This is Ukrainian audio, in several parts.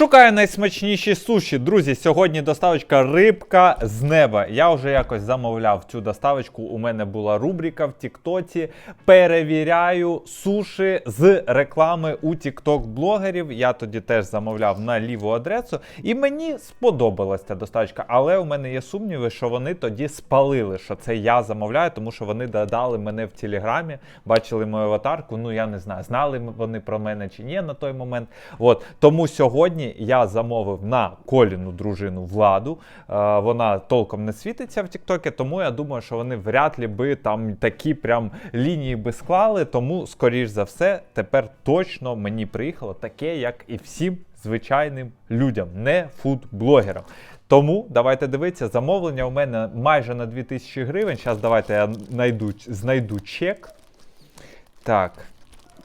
Шукаю найсмачніші суші. Друзі, сьогодні доставочка рибка з неба. Я вже якось замовляв цю доставочку. У мене була рубрика в Тіктоці. Перевіряю суші з реклами у Тікток-блогерів. Я тоді теж замовляв на ліву адресу. І мені сподобалась ця доставочка. Але у мене є сумніви, що вони тоді спалили, що це я замовляю, тому що вони додали мене в Телеграмі, бачили мою аватарку. Ну я не знаю, знали вони про мене чи ні на той момент. От тому сьогодні я замовив на коліну дружину владу. Е, вона толком не світиться в Тіктокі, тому я думаю, що вони вряд ли би там такі прям лінії би склали. Тому, скоріш за все, тепер точно мені приїхало таке, як і всім звичайним людям, не фудблогерам. Тому давайте дивитися, замовлення у мене майже на 2000 гривень. Зараз давайте я знайду, знайду чек. Так,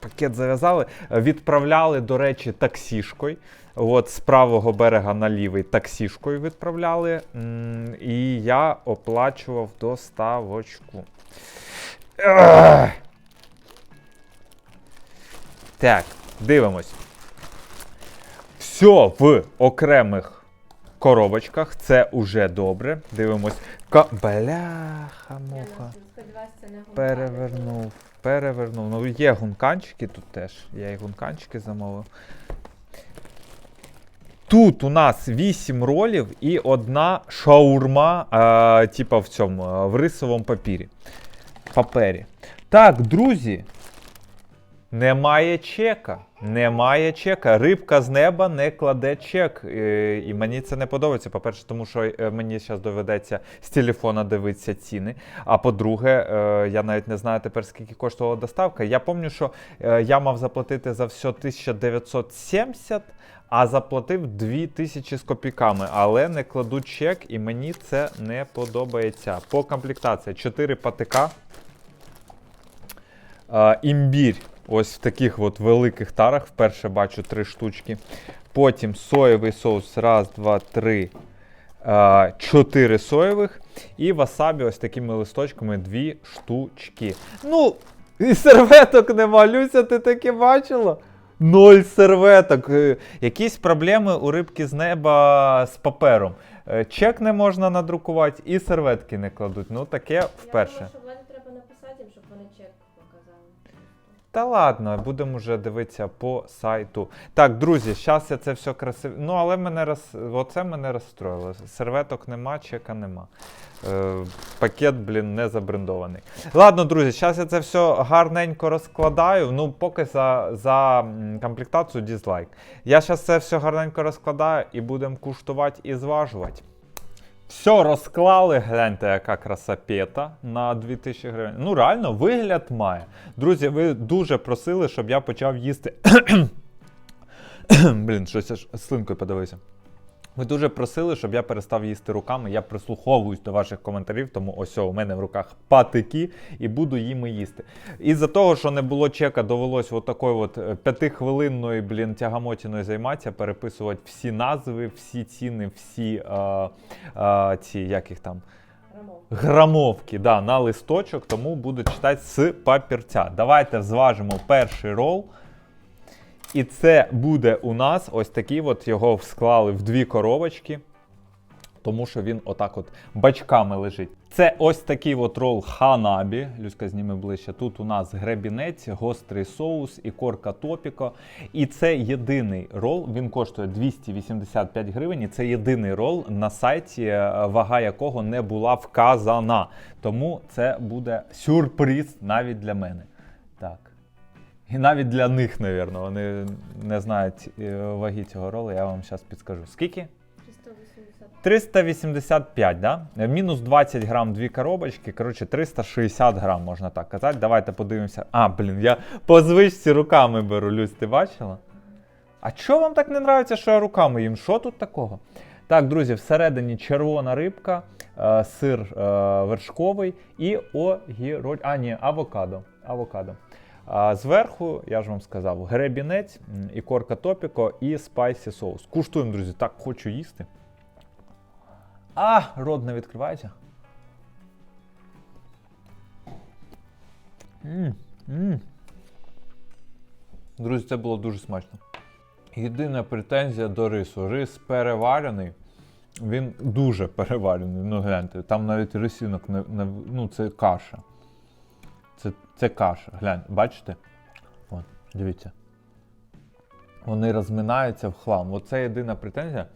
пакет зав'язали. Відправляли, до речі, таксішкою. От з правого берега на лівий таксішкою відправляли. І я оплачував доставочку. Так, дивимось. Все в окремих коробочках. Це уже добре. Дивимось. Ка... Бляха, муха. Сподіваюся, це не гумка. Перевернув, перевернув. Ну, є гунканчики тут теж. Я і гунканчики замовив. Тут у нас 8 ролів і одна шаурма, е, типа в цьому, е, в рисовому папірі. Папері. Так, друзі. Немає чека. Немає чека. Рибка з неба не кладе чек. Е, І мені це не подобається. По-перше, тому що е, мені зараз доведеться з телефона дивитися ціни. А по-друге, е, я навіть не знаю тепер, скільки коштувала доставка. Я пам'ятаю, що я мав заплатити за все 1970, а заплатив 2000 з копійками. Але не кладу чек, і мені це не подобається. По комплектації 4 патика. Е, імбір. Ось в таких от великих тарах. Вперше бачу три штучки. Потім соєвий соус. Раз, два, три. е, Чотири соєвих. І васабі ось такими листочками дві штучки. Ну, і серветок нема. Люся, ти таке бачила? Ноль серветок. Е, Якісь проблеми у рибки з неба з папером. Е, Чек не можна надрукувати і серветки не кладуть. Ну, таке вперше. Та ладно, будемо вже дивитися по сайту. Так, друзі, зараз я це все красиво. Ну, але мене роз... оце мене розстроїло. Серветок нема, чека нема. Е, пакет, блін, не забрендований. Ладно, друзі, зараз я це все гарненько розкладаю. Ну, поки за, за комплектацію дізлайк. Я зараз це все гарненько розкладаю і будемо куштувати і зважувати. Все розклали, гляньте, яка красапета на 2000 гривень. Ну, реально, вигляд має. Друзі, ви дуже просили, щоб я почав їсти. Блін, щось аж слинкою подивився. Ви дуже просили, щоб я перестав їсти руками. Я прислуховуюсь до ваших коментарів, тому ось у мене в руках патики і буду їми їсти. Із-за того, що не було чека, довелось от такою от е, п'ятихвилинною, блін, тягамотіною займатися, переписувати всі назви, всі ціни, всі е, е, ці, як їх там, грамовки да, на листочок, тому буду читати з папірця. Давайте зважимо перший рол. І це буде у нас ось такий от його склали в дві коробочки, тому що він отак от бачками лежить. Це ось такий от рол ханабі. Люська зніме ближче. Тут у нас гребінець, гострий соус і корка топіко. І це єдиний рол. Він коштує 285 гривень. І це єдиний рол на сайті, е, вага якого не була вказана. Тому це буде сюрприз навіть для мене. І навіть для них, напевно, вони не знають е, ваги цього ролу, я вам зараз підскажу. Скільки? 385, да? Мінус 20 грам дві коробочки, коротше, 360 грам, можна так казати. Давайте подивимося. А, блін, я по звичці руками беру, Люсь, ти бачила? А чого вам так не подобається, що я руками їм? Що тут такого? Так, друзі, всередині червона рибка, е, сир е, вершковий і огірок. А, ні, авокадо. авокадо. А зверху, я ж вам сказав, гребінець, м, і корка топіко і спайсі соус. Куштуємо, друзі, так хочу їсти. А, рот не відкривається. М, м. Друзі, це було дуже смачно. Єдина претензія до рису. Рис переварений. Він дуже переварений. Ну гляньте, там навіть рисинок не, не ну це каша. Це, каша. Глянь, бачите? От, дивіться. Вони розминаються в хлам. Оце єдина претензія.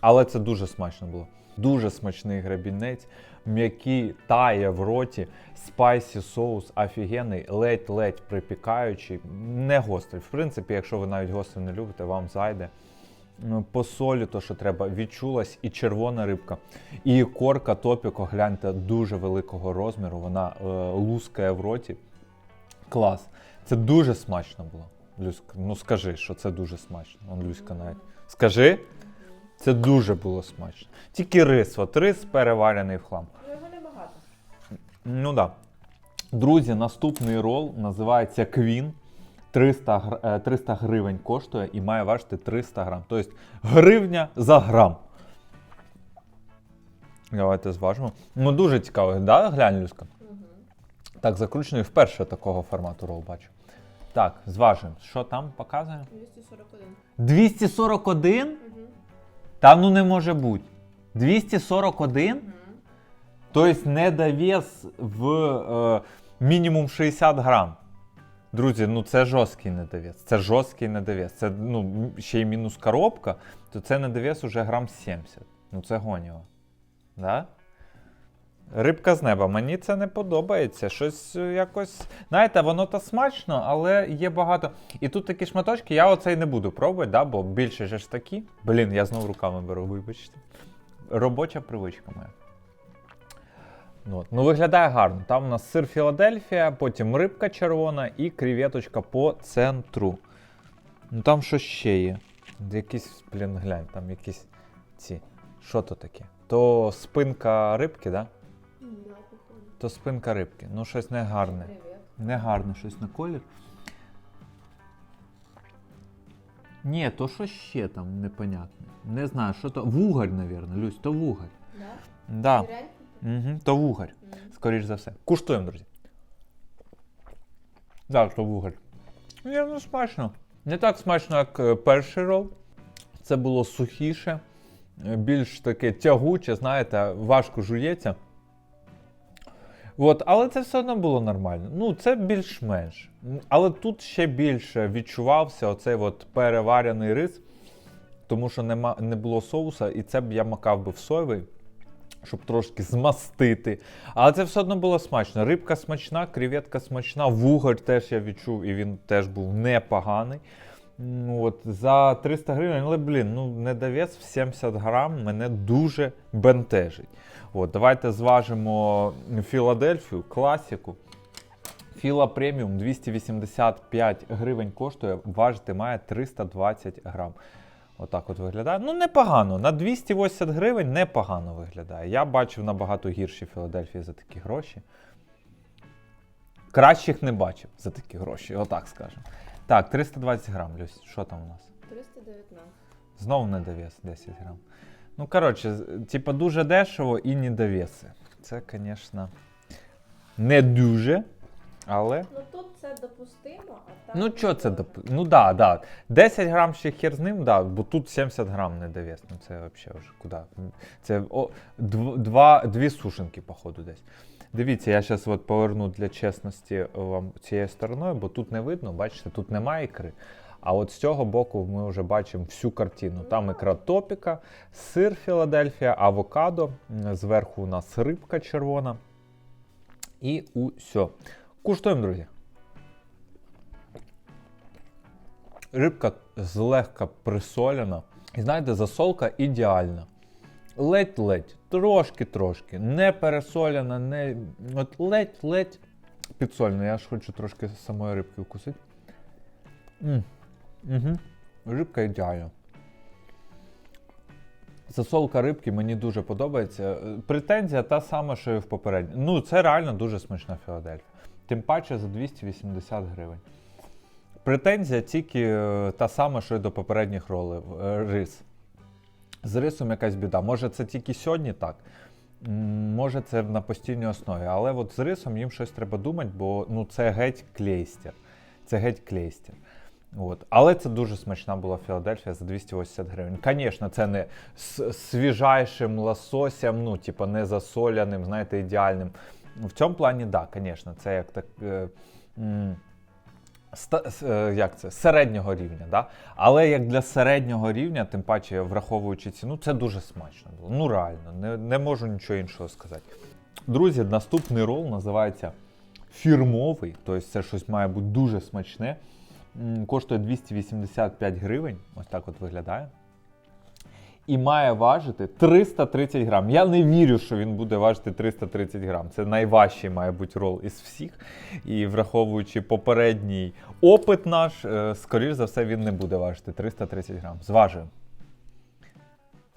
Але це дуже смачно було. Дуже смачний гребінець, м'який, тає в роті, спайсі соус офігенний, ледь-ледь припікаючий, не гострий. В принципі, якщо ви навіть гострий не любите, вам зайде. По солі, то що треба, відчулась і червона рибка, і корка топіко, гляньте, дуже великого розміру. Вона е, лускає в роті. Клас. Це дуже смачно було. Люська, ну скажи, що це дуже смачно. Он Люська навіть. Скажи, це дуже було смачно. Тільки рис, от рис переварений в хлам. Ну його небагато. Ну да. Друзі, наступний рол називається Квін. 300, е, 300 гривень коштує і має важити 300 грам. Тобто гривня за грам. Давайте зважимо. Ну дуже цікаво, да? Глянь, Люська. Угу. Так, закручений вперше такого формату рол бачу. Так, зважимо. Що там показує? 241. 241? Угу. Та ну не може бути. 241? Угу. Тобто недовес в е, мінімум 60 грам. Друзі, ну це жорсткий недовес. Це жорсткий недовес. Це ну, ще й мінус коробка, то це недовес уже грам 70. Ну це гоніво. Да? Рибка з неба. Мені це не подобається. Щось е, якось. Знаєте, воно то смачно, але є багато. І тут такі шматочки, я оцей не буду пробувати, да, бо більше ж такі. Блін, я знову руками беру, вибачте. Робоча привичка моя. Ну, от. ну виглядає гарно. Там у нас сир Філадельфія, потім рибка червона і креветочка по центру. Ну там що ще є? Якісь, блін, глянь, там якісь ці. Що то таке? То спинка рибки, да? Да. То спинка рибки. Ну, щось негарне. Негарне щось на колір. Ні, то що ще там непонятне. Не знаю, що то. Вугарь, мабуть, Люсь, то вугарь. Да? Да. Угу, то вугарь. Мгм. Скоріш за все. Куштуємо, друзі. Так, то вуголь. Ні, ну смачно. Не так смачно, як е, перший рол. Це було сухіше, е, більш таке тягуче, знаєте, важко жується. От, але це все одно було нормально. Ну, це більш-менш. Але тут ще більше відчувався оцей от переварений рис, тому що нема, не було соуса, і це б я макав би в соєвий щоб трошки змастити. Але це все одно було смачно. Рибка смачна, креветка смачна, вуголь теж я відчув, і він теж був непоганий. Ну, От, за 300 гривень, але блін, ну недовес в 70 грам мене дуже бентежить. От, давайте зважимо Філадельфію, класіку. Філа преміум 285 гривень коштує, важити має 320 грам. Отак от виглядає. Ну, непогано. На 280 гривень непогано виглядає. Я бачив набагато гірші Філадельфії за такі гроші. Кращих не бачив за такі гроші, отак скажемо. Так, 320 грам, Люсь, що там у нас? 319. Знову недовес 10 грам. Ну, коротше, типа дуже дешево і недовеси. Це, звісно, не дуже, але. Ну тут це допустимо, а там. Ну, що це доп... Ну да, да. 10 грам ще хер з ним, да, бо тут 70 грам не довес. Ну це взагалі вже куди? Це о, дв, два, дві сушенки, походу, десь. Дивіться, я зараз от поверну для чесності вам цією стороною, бо тут не видно, бачите, тут немає ікри. А от з цього боку ми вже бачимо всю картину. Там ікра топіка, сир Філадельфія, авокадо, зверху у нас рибка червона. І усе. Куштуємо, друзі. Рибка злегка присолена. І знаєте, засолка ідеальна. Ледь-ледь, трошки-трошки, не пересолена, не. От ледь-ледь підсолена. Я ж хочу трошки самої рибки вкусити. м. Рибка ідеальна. Засолка рибки мені дуже подобається. Е, Претензія та сама, що і в попередній. Ну, це реально дуже смачна Філадельфія. Тим паче за 280 гривень. Претензія тільки е, та сама, що й до попередніх ролів е, рис. З рисом якась біда. Може, це тільки сьогодні так. Може, це на постійній основі. Але от з рисом їм щось треба думати, бо ну, це геть клейстер. Це геть клейстер. От. Але це дуже смачна була Філадельфія за 280 гривень. Звісно, це не свіжайшим лососем, ну, типу, не засоляним, знаєте, ідеальним. В цьому плані, так, да, звісно, це як так. Е, е, як це? Середнього рівня, да? Але як для середнього рівня, тим паче враховуючи ціну, це дуже смачно було. Ну реально, не, не можу нічого іншого сказати. Друзі, наступний рол називається фірмовий, тобто це щось має бути дуже смачне. Коштує 285 гривень. Ось так от виглядає. І має важити 330 грам. Я не вірю, що він буде важити 330 грам. Це найважчий має бути рол із всіх. І враховуючи попередній опит наш, е, скоріш за все, він не буде важити 330 грам. Зважуємо.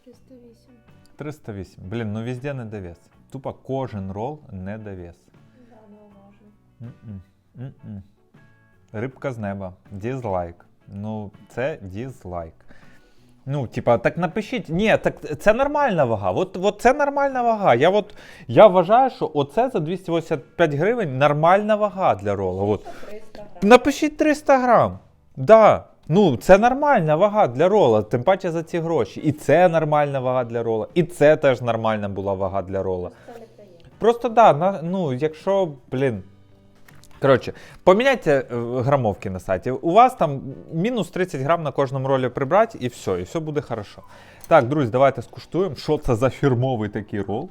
308. 308. Блін, ну везде не довес. Тупо кожен рол не довес. Да. Рибка з неба. Дізлайк. Ну, це дізлайк. Ну, типа, так напишіть. Ні, так це нормальна вага. От, от це нормальна вага. Я, от, я вважаю, що оце за 285 гривень нормальна вага для ролу. От. 300. Напишіть 300 грам. Да. Ну, це нормальна вага для рола, тим паче за ці гроші. І це нормальна вага для рола, і це теж нормальна була вага для рола. Просто да, на, ну, якщо, блін. Коротше, поміняйте е, грамовки на сайті. У вас там мінус 30 грам на кожному ролі прибрати, і все, і все буде хорошо. Так, друзі, давайте скуштуємо, що це за фірмовий такий рол.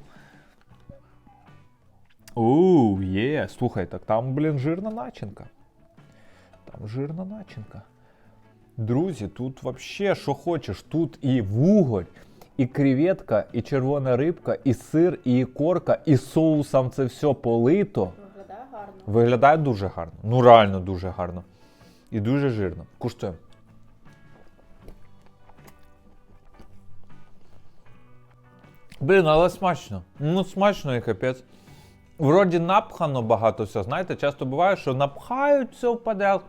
Ууу, є, слухай, так там, блін, жирна начинка. Там жирна начинка. Друзі, тут вообще, що хочеш, тут і вуголь, і креветка, і червона рибка, і сир, і ікорка, і соусом це все полито. Гарно. Виглядає дуже гарно. Ну реально дуже гарно. І дуже жирно. Куштуємо. Блін, але смачно. Ну, смачно і капець. Вроді напхано багато всього. Знаєте, часто буває, що напхають все в подел,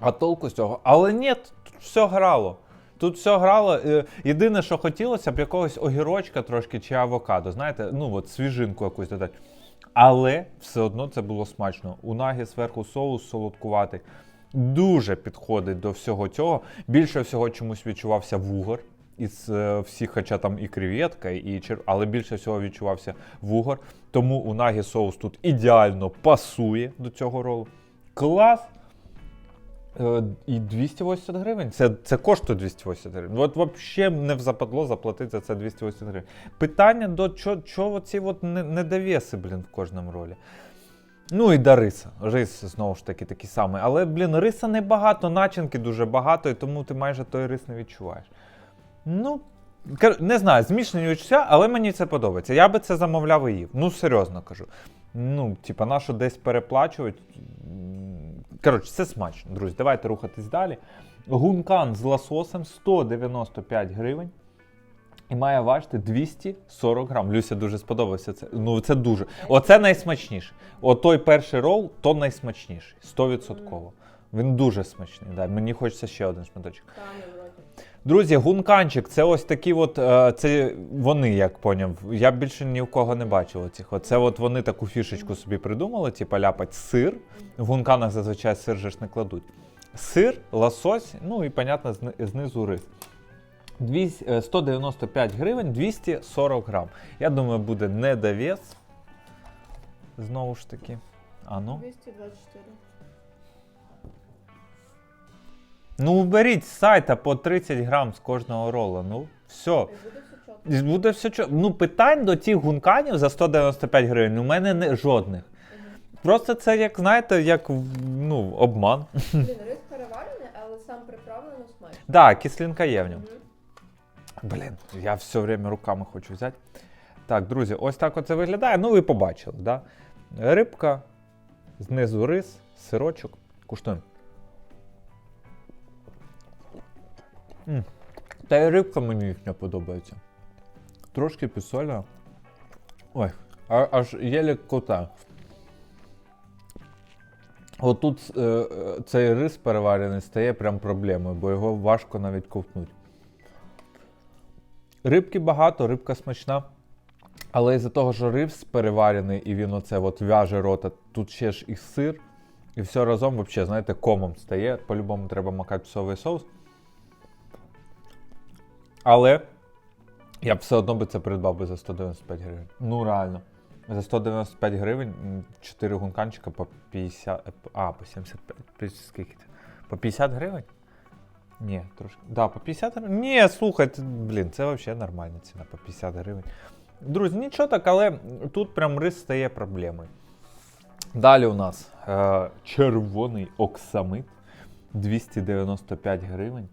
а толку з цього. Але ні, тут все грало. Тут все грало. Е, Єдине, що хотілося б якогось огірочка трошки чи авокадо. Знаєте, ну от свіжинку якусь додати. Але все одно це було смачно. У нагі зверху соус солодкуватий. Дуже підходить до всього цього. Більше всього чомусь відчувався вугор. Із е, всіх, хоча там і креветка, і чер... але більше всього відчувався вугор. Тому у нагі соус тут ідеально пасує до цього ролу. Клас! Е, І 280 гривень. Це, це коштує 280 гривень. От взагалі не западло заплатити за це 280 гривень. Питання до чого чо ці от не- недовіси, блін, в кожному ролі. Ну і до риса. Рис знову ж таки такий самий. Але, блін, риса небагато, начинки дуже багато, і тому ти майже той рис не відчуваєш. Ну, не знаю, змішані відчуття, але мені це подобається. Я би це замовляв і їв. Ну, серйозно кажу. Ну, типа, на що десь переплачують. Коротше, це смачно, друзі. Давайте рухатись далі. Гункан з лососем 195 гривень. І має важити 240 грам. Люся дуже сподобався це. Ну, це дуже. Оце найсмачніше. Отой перший рол, то найсмачніший. 100%. Він дуже смачний. Да. Мені хочеться ще один шматочок. Друзі, гунканчик, це ось такі от, е, це вони, як поняв. Я більше ні в кого не бачив цих. Це от вони таку фішечку собі придумали, типа ляпать сир. В гунканах зазвичай сир же ж не кладуть. Сир, лосось, ну і, понятно, знизу рис. Е, 195 гривень, 240 грам. Я думаю, буде недовес. Знову ж таки. А ну. 224. Ну, уберіть з сайта по 30 грам з кожного рола. Ну, все. І буде все чо- Ну, питань до цих гунканів за 195 гривень у мене не жодних. Просто це як, знаєте, як ну, обман. Блін, рис переварений, але сам приправлено смачно. Да, кислинка є в ньому. Блін, я все время руками хочу взяти. Так, друзі, ось так оце виглядає. Ну, ви побачили, да? Рибка, знизу рис, сирочок. Куштуємо. М. Та й рибка мені їхня подобається. Трошки підсольна. Ой, а- аж єлі кота. Отут е, е, цей рис переварений стає прям проблемою, бо його важко навіть ковтнути. Рибки багато, рибка смачна. Але із-за того, що рис переварений і він оце от в'яже рота, тут ще ж і сир, І все разом, взагалі, знаєте, комом стає. По-любому треба макати в соєвий соус. Але я б все одно би це придбав би за 195 гривень. Ну реально. За 195 гривень 4 гунканчика по 50. е, А, по 75. Скільки це? По 50 гривень? Ні, трошки. Да, по 50 гривень. Ні, слухайте, блін, це взагалі нормальна ціна по 50 гривень. Друзі, нічого так, але тут прям рис стає проблемою. Далі у нас е, червоний оксамит 295 гривень.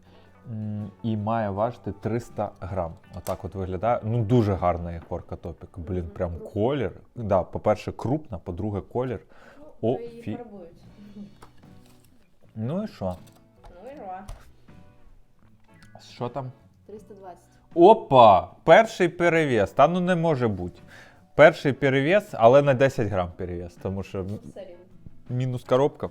І має важити 300 грам. Отак от виглядає. Ну, дуже гарна є корка топік. Блін, прям колір. Да, по-перше, крупна, по-друге, колір. Ну, О, фі- Ну і що? Ну і ра. Що там? 320. Опа! Перший перевес. Та ну не може бути. Перший перевес, але на 10 грам перевес, тому що мінус коробка.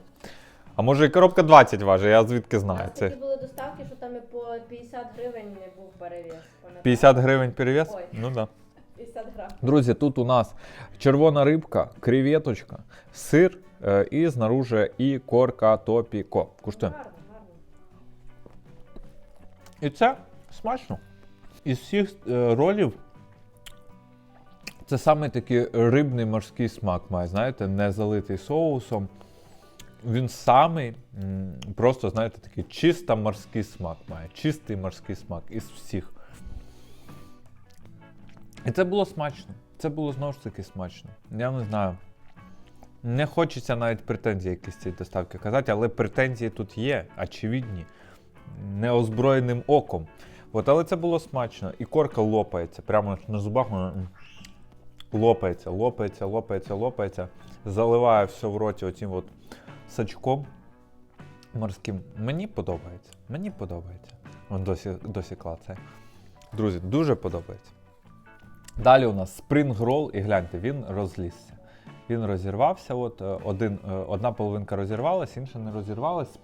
А може і коробка 20 важить, я звідки знаю. Це такі були доставки, що там і по 50 гривень не був пам'ятаєш? 50 гривень перевес? Ой. Ну да. 50 грам. Друзі, тут у нас червона рибка, креветочка, сир е, і знаружи і корка топіко. Куштуємо. Гарно, гарно. І це смачно. Із всіх е, ролів це саме такий рибний морський смак має, знаєте, не залитий соусом. Він самий, просто, знаєте, такий чисто морський смак має. Чистий морський смак із всіх. І це було смачно. Це було знову ж таки смачно. Я не знаю. Не хочеться навіть претензії якісь цієї доставки казати, але претензії тут є, очевидні неозброєним оком. От, але це було смачно. І корка лопається. Прямо на зубах лопається, лопається, лопається, лопається. Заливає все в роті оцим от сачком морським. Мені подобається. Мені подобається. Вон досі, досі клацає. Друзі, дуже подобається. Далі у нас спринг рол, і гляньте, він розлізся. Він розірвався. От, е, один, е, одна половинка розірвалась, інша не розірвалась.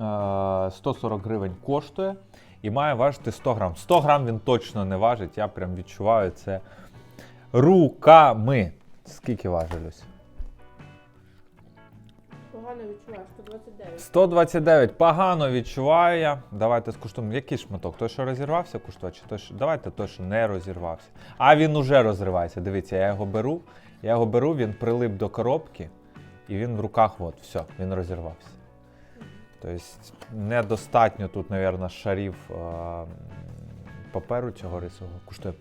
Е, 140 гривень коштує і має важити 100 грам. 100 грам він точно не важить, я прям відчуваю це руками. Скільки важилось? Погано відчуваєш, 129. 129. Погано відчуваю я. Давайте скуштуємо. Який шматок? Той, що розірвався, куштувати? Чи той, що... Давайте той, що не розірвався. А він уже розривається. Дивіться, я його беру. Я його беру, він прилип до коробки, і він в руках, от, все, він розірвався. Тобто недостатньо тут, мабуть, шарів е, паперу цього рисового. Куштує.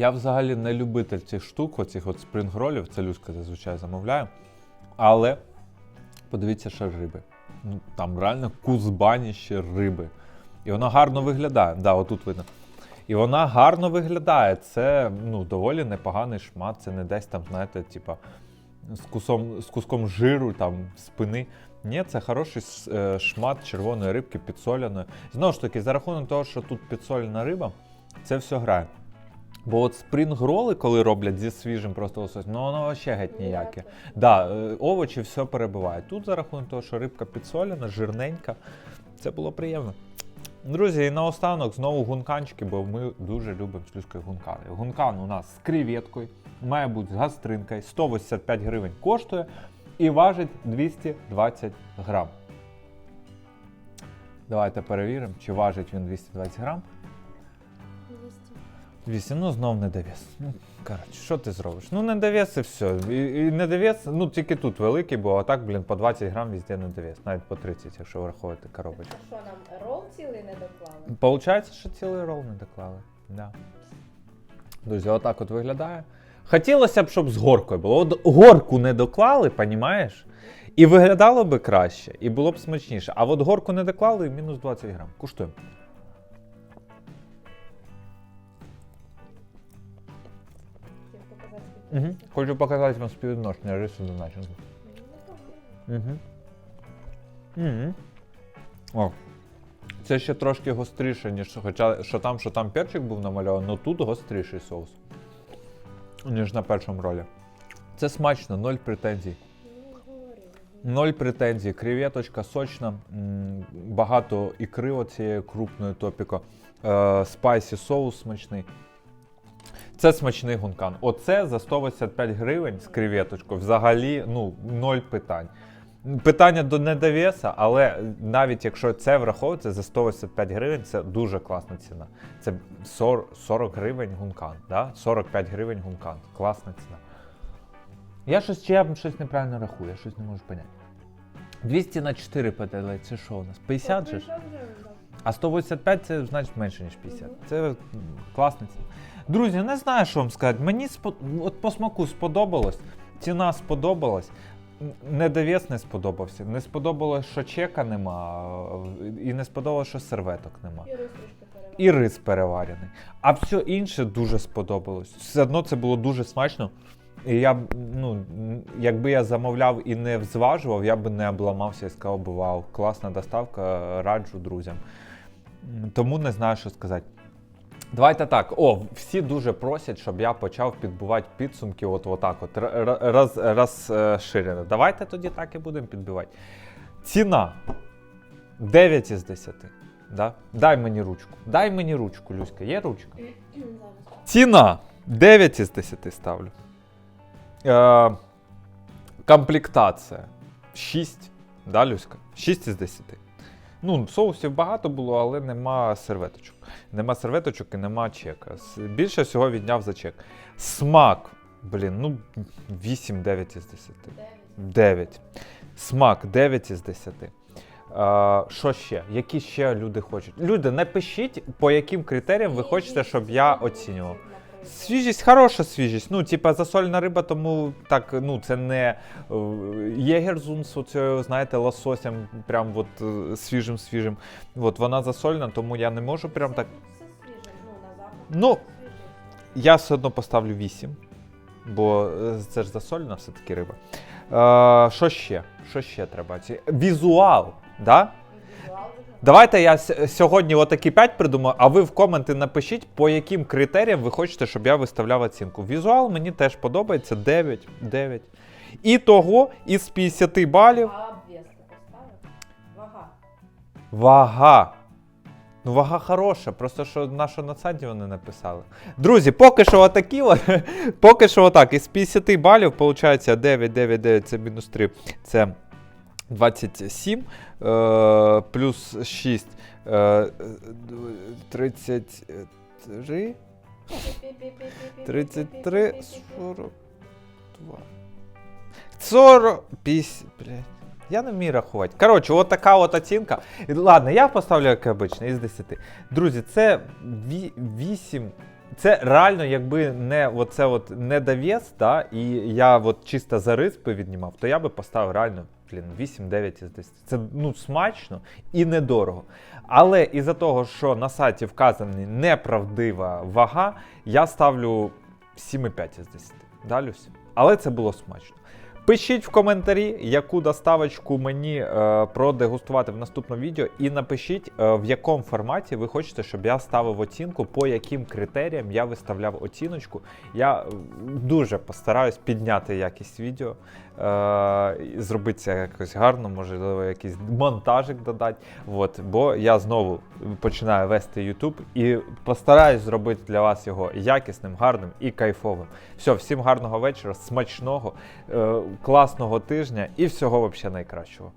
Я взагалі не любитель цих штук, оцих от спрінгролів, це Люська зазвичай замовляю. Але подивіться ще риби. Ну, там реально кузбаніще риби. І вона гарно виглядає. Да, отут видно. І вона гарно виглядає. Це ну, доволі непоганий шмат. Це не десь там, знаєте, типа з, з куском жиру, там, спини. Ні, це хороший е, шмат червоної рибки підсоляної. Знову ж таки, за рахунок того, що тут підсолена риба, це все грає. Бо от спрінг-роли, коли роблять зі свіжим просто лососем, ну воно ще геть ніяке. Да, е, овочі все перебивають. Тут за рахунок того, що рибка підсолена, жирненька, це було приємно. Друзі, і наостанок знову гунканчики, бо ми дуже любимо з Люською гункани. Гункан у нас з креветкою, має бути з гастринкою, 185 гривень коштує і важить 220 грам. Давайте перевіримо, чи важить він 220 грам. 200. 200, ну знов не довес. Ну, коротше, що ти зробиш? Ну не довес і все. І, і не довес, ну тільки тут великий, бо а так, блін, по 20 грам везде не довес. Навіть по 30, якщо враховувати коробочку. А що нам рол цілий не доклали? Получається, що цілий рол не доклали. Да. Друзі, отак от виглядає. Хотілося б, щоб з горкою було. От горку не доклали, понімаєш? І виглядало би краще, і було б смачніше. А от горку не доклали і мінус 20 грам. Куштуємо. Угу. Хочу показати вам співвідношення рису до начинки. Ну. Угу. Угу. О. Це ще трошки гостріше, ніж хоча що там, що там перчик був намальований, але тут гостріший соус, ніж на першому ролі. Це смачно, ноль претензій. Ну. Ноль претензій. Креветочка сочна, багато ікри оцієї крупної топіко. Е, спайсі соус смачний. Це смачний гункан. Оце за 185 гривень з креветочкою. Взагалі, ну, ноль питань. Питання до недовеса, але навіть якщо це враховується за 185 гривень, це дуже класна ціна. Це 40, 40 гривень гункан, да? 45 гривень гункан. Класна ціна. Я щось, чи я щось неправильно рахую, я щось не можу поняти. 200 на 4 подали, це що у нас? 50 же? ж? 50 гривень, так. А 185 це значить менше, ніж 50. Це класна ціна. Друзі, не знаю, що вам сказати. Мені спо... от по смаку сподобалось, ціна сподобалась. н- Недовес не сподобався. Не сподобалось, що чека нема, і не сподобалось, що серветок нема. І рис. І рис переварений. А все інше дуже сподобалось. Все одно це було дуже смачно. І я б, ну, якби я замовляв і не взважував, я б не обламався і сказав би, вау, класна доставка, раджу друзям. Тому не знаю, що сказати. Давайте так. О, всі дуже просять, щоб я почав підбивати підсумки от отак от роз, розширено. Давайте тоді так і будемо підбивати. Ціна 9 із 10. Да? Дай мені ручку. Дай мені ручку, Люська. Є ручка? Ціна 9 із 10 ставлю. Е, комплектація 6. Да, Люська? 6 із 10. Ну, соусів багато було, але нема серветочок. Нема серветочок і нема чека. Більше всього відняв за чек. Смак. Блін, ну 8-9 із 10. 9. Смак 9 із 10. Е, що ще? Які ще люди хочуть? Люди, напишіть, по яким критеріям ви хочете, щоб я оцінював. Свіжість, хороша свіжість. Ну, типа засольна риба, тому так, ну, це не е, єгерзун з оцею, знаєте, лососем, прям от е, свіжим свіжим. От вона засольна, тому я не можу прям так. Ну. Ну. Я все одно поставлю 8, бо е, це ж засольна все-таки риба. Е, що ще? Що ще треба? Візуал, да? Давайте я сьогодні отакі 5 придумаю, а ви в коменти напишіть, по яким критеріям ви хочете, щоб я виставляв оцінку. Візуал мені теж подобається 9. 9. І того із 50 балів А обвес ти поставив? Вага. вага. Ну, вага хороша, просто що нашу на сайті вони написали. Друзі, поки що отакі, поки що отак. Із 50 балів, виходить 9, 9, 9, це мінус 3, це 27, е, плюс 6, е, 33, 33, 42. 40, 50, блядь. Я не вмію рахувати. Коротше, от така от оцінка. Ладно, я поставлю як обично, із 10. Друзі, це 8. Це реально, якби не оце от недовес, да, і я от чисто за рис би віднімав, то я би поставив реально блін, 8-9 із 10. Це ну, смачно і недорого. Але із-за того, що на сайті вказана неправдива вага, я ставлю 7,5 із 10. Да, Люсь? Але це було смачно. Пишіть в коментарі, яку доставочку мені е, продегустувати в наступному відео, і напишіть, е, в якому форматі ви хочете, щоб я ставив оцінку, по яким критеріям я виставляв оціночку. Я е, дуже постараюсь підняти якість відео, е, зробити це якось гарно, можливо, якийсь монтажик додати. От, бо я знову починаю вести YouTube і постараюсь зробити для вас його якісним, гарним і кайфовим. Все, всім гарного вечора, смачного, е, класного тижня і всього взагалі найкращого.